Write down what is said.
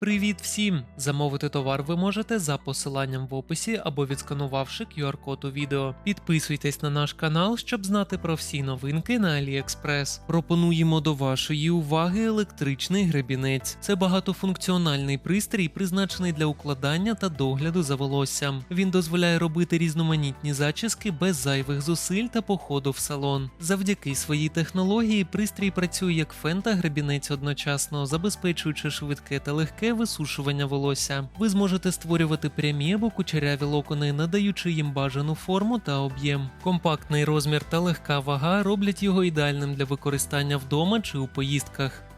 Привіт всім! Замовити товар ви можете за посиланням в описі або відсканувавши QR-код у відео. Підписуйтесь на наш канал, щоб знати про всі новинки на AliExpress. Пропонуємо до вашої уваги електричний гребінець. Це багатофункціональний пристрій, призначений для укладання та догляду за волоссям. Він дозволяє робити різноманітні зачіски без зайвих зусиль та походу в салон. Завдяки своїй технології пристрій працює як фен та гребінець одночасно, забезпечуючи швидке та легке висушування волосся. Ви зможете створювати прямі або кучеряві локони, надаючи їм бажану форму та об'єм. Компактний розмір та легка вага роблять його ідеальним для використання вдома чи у поїздках.